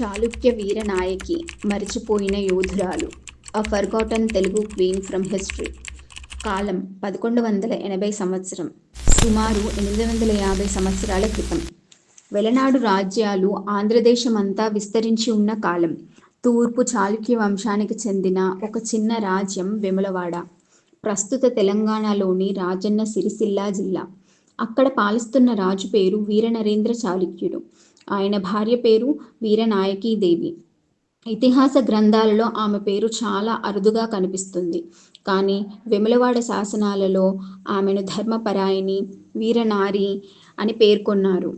చాళుక్య వీర నాయకి మరిచిపోయిన యోధురాలు. A forgotten Telugu queen from history. కాలం పదకొండు వందల ఎనభై సంవత్సరం. సుమారు ఎనిమిది వందల యాభై సంవత్సరాల క్రితం. వెలనాడు రాజ్యాలు ఆంధ్రదేశమంతా విస్తరించి ఉన్న కాలం. తూర్పు చాళుక్య వంశానికి చెందిన ఒక చిన్న రాజ్యం వెములవాడ. ప్రస్తుత తెలంగాణలోని రాజన్న సిరిసిల్ల జిల్లా. అక్కడ పాలిస్తున్న రాజు పేరు వీరనరేంద్ర చాళుక్యుడు. ఆయన భార్య పేరు వీరనాయకీదేవి ఇతిహాస గ్రంథాలలో ఆమె పేరు చాలా అరుదుగా కనిపిస్తుంది. కానీ వెములవాడ శాసనాలలో ఆమెను ధర్మపరాయణి వీరనారి అని పేర్కొన్నారు.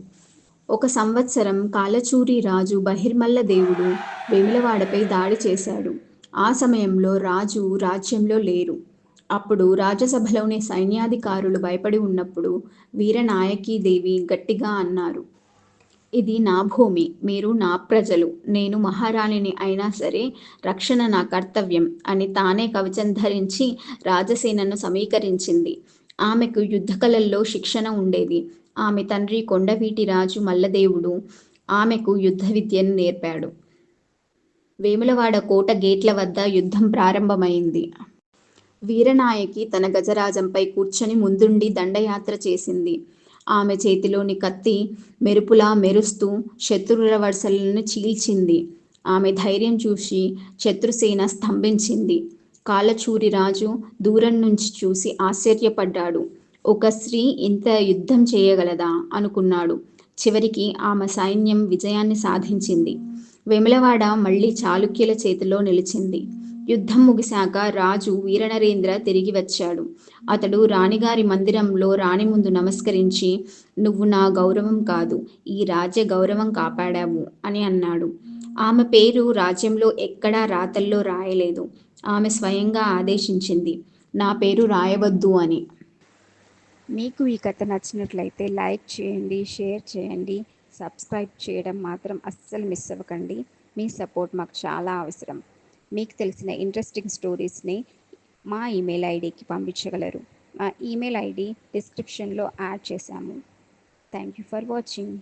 ఒక సంవత్సరం కాలచూరి రాజు బహిర్మల్ల దేవుడు వేములవాడపై దాడి చేశాడు. ఆ సమయంలో రాజు రాజ్యంలో లేరు. అప్పుడు రాజ్యసభలోని సైన్యాధికారులు భయపడి ఉన్నప్పుడు వీరనాయకీదేవి గట్టిగా అన్నారు. ఇది నా భూమి మీరు నా ప్రజలు. నేను మహారాణిని అయినా సరే రక్షణ నా కర్తవ్యం అని తానే కవచం ధరించి రాజసేనను సమీకరించింది. ఆమెకు యుద్ధకళల్లో శిక్షణ ఉండేది. ఆమె తండ్రి కొండవీటి రాజు మల్లదేవుడు ఆమెకు యుద్ధ విద్యను నేర్పాడు. వేములవాడ కోట గేట్ల వద్ద యుద్ధం ప్రారంభమైంది. వీరనాయకి తన గజరాజంపై కూర్చొని ముందుండి దండయాత్ర చేసింది. ఆమె చేతిలోని కత్తి మెరుపులా మెరుస్తూ శత్రువుల వరుసలను చీల్చింది. ఆమె ధైర్యం చూసి శత్రుసేన స్తంభించింది. కాలచూరి రాజు దూరం నుంచి చూసి ఆశ్చర్యపడ్డాడు. ఒక స్త్రీ ఇంత యుద్ధం చేయగలదా? అనుకున్నాడు. చివరికి ఆమె సైన్యం విజయాన్ని సాధించింది. వెములవాడ మళ్ళీ చాళుక్యుల చేతిలో నిలిచింది. యుద్ధం ముగిశాక రాజు వీరనరేంద్ర తిరిగి వచ్చాడు. అతడు రాణిగారి మందిరంలో రాణి ముందు నమస్కరించి నువ్వు నా గౌరవం కాదు ఈ రాజ్య గౌరవం కాపాడావు అని అన్నాడు. ఆమె పేరు రాజ్యంలో ఎక్కడా రాతల్లో రాయలేదు. ఆమె స్వయంగా ఆదేశించింది నా పేరు రాయవద్దు అని. మీకు ఈ కథ నచ్చినట్లయితే లైక్ చేయండి షేర్ చేయండి సబ్స్క్రైబ్ చేయడం మాత్రం అస్సలు మిస్ అవ్వకండి. మీ సపోర్ట్ మాకు చాలా అవసరం. మీకు తెలిసిన ఇంట్రెస్టింగ్ స్టోరీస్ని మా ఈమెయిల్ ఐడికి పంపించగలరు. మా ఈమెయిల్ ఐడి డిస్క్రిప్షన్లో యాడ్ చేశాము. Thank you for watching